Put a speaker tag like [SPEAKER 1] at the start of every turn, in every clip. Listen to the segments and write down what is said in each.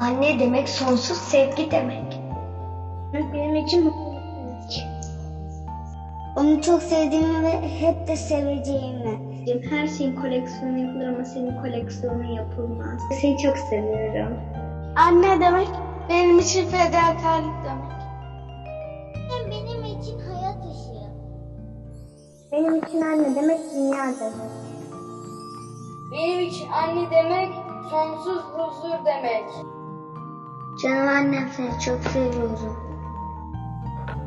[SPEAKER 1] Anne demek sonsuz sevgi demek.
[SPEAKER 2] Benim için mutluluk demek. Onu çok sevdiğimi ve hep de seveceğimi.
[SPEAKER 1] Her şeyin koleksiyonu yapılır ama senin koleksiyonun yapılmaz. Seni çok seviyorum.
[SPEAKER 2] Anne demek benim için fedakarlık demek.
[SPEAKER 3] Benim için hayat ışığı.
[SPEAKER 2] Benim için anne demek dünya demek.
[SPEAKER 4] Benim için anne demek sonsuz huzur demek.
[SPEAKER 2] Canım annem seni çok seviyorum.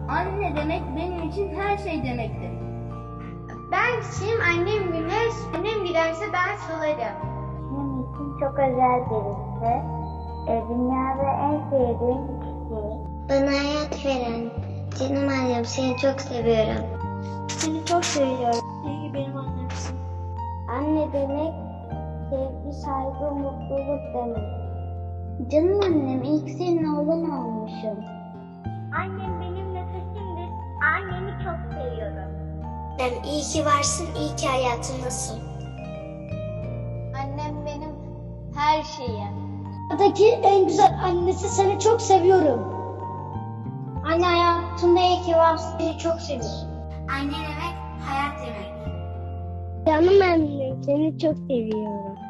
[SPEAKER 4] Anne demek benim için her şey demektir.
[SPEAKER 1] Ben kim? Annem güneş. Annem giderse ben solarım.
[SPEAKER 2] Benim için çok özel birisi. E, dünyada en sevdiğim kişi. Bana hayat veren canım annem seni çok seviyorum. Seni çok seviyorum. İyi benim annemsin. Anne demek sevgi, saygı, mutluluk demek. Canım annem ilk senin oğlun olmuşum.
[SPEAKER 3] Annem benim nefesimdir. Annemi çok seviyorum.
[SPEAKER 2] Annem iyi ki varsın, iyi ki hayatımdasın.
[SPEAKER 3] Annem benim her şeyim.
[SPEAKER 2] Buradaki en güzel annesi seni çok seviyorum. Anne hayatımda iyi ki varsın, seni çok seviyorum.
[SPEAKER 3] Anne demek hayat demek.
[SPEAKER 2] Canım annem seni çok seviyorum.